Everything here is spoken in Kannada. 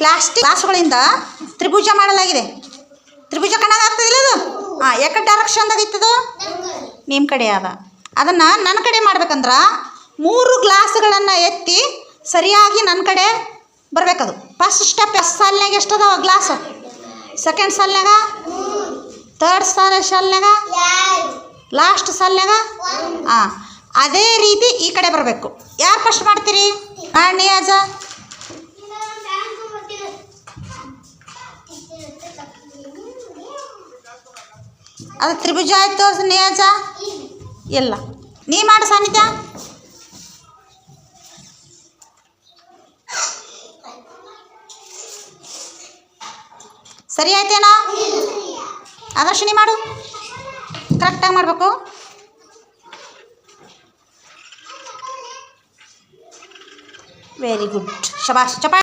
ಪ್ಲಾಸ್ಟಿಕ್ ಗ್ಲಾಸ್ಗಳಿಂದ ತ್ರಿಭುಜ ಮಾಡಲಾಗಿದೆ. ತ್ರಿಭುಜ ಕಾಣೋದಾಗ್ತದಿಲ್ಲ ಅದು? ಹಾಂ ಯಾಕೆ ಡೈರೆಕ್ಷನ್ದಾಗ ಇತ್ತದು? ನಿಮ್ಮ ಕಡೆ ಅದ. ಅದನ್ನು ನನ್ನ ಕಡೆ ಮಾಡ್ಬೇಕಂದ್ರೆ ಮೂರು ಗ್ಲಾಸ್ಗಳನ್ನು ಎತ್ತಿ ಸರಿಯಾಗಿ ನನ್ನ ಕಡೆ ಬರಬೇಕದು. ಫಸ್ಟ್ ಸ್ಟೆಪ್ ಎಷ್ಟು ಸಾಲಿನಾಗ ಎಷ್ಟದ ಗ್ಲಾಸ್? ಸೆಕೆಂಡ್ ಸಾಲಿನಾಗ ತರ್ಡ್ ಸಾಲ ಸಾಲಿನಾಗ ಲಾಸ್ಟ್ ಸಾಲಿನಾಗ ಹಾಂ ಅದೇ ರೀತಿ ಈ ಕಡೆ ಬರಬೇಕು. ಯಾರು ಫಸ್ಟ್ ಮಾಡ್ತೀರಿ? ನಿಯಾಜ ಅದು ತ್ರಿಭುಜ ಆಯಿತು ನಿಯಾಜ ಇಲ್ಲ. ನೀ ಮಾಡು ಸಾನ್ನಿಧ್ಯ ಸರಿ ಆಯ್ತೇನೋ? ಆದರ್ಶ ಮಾಡು. ಕರೆಕ್ಟಾಗಿ ಮಾಡಬೇಕು. ವೆರಿ ಗುಡ್ ಶಬಾಷ್ ಚಪಾ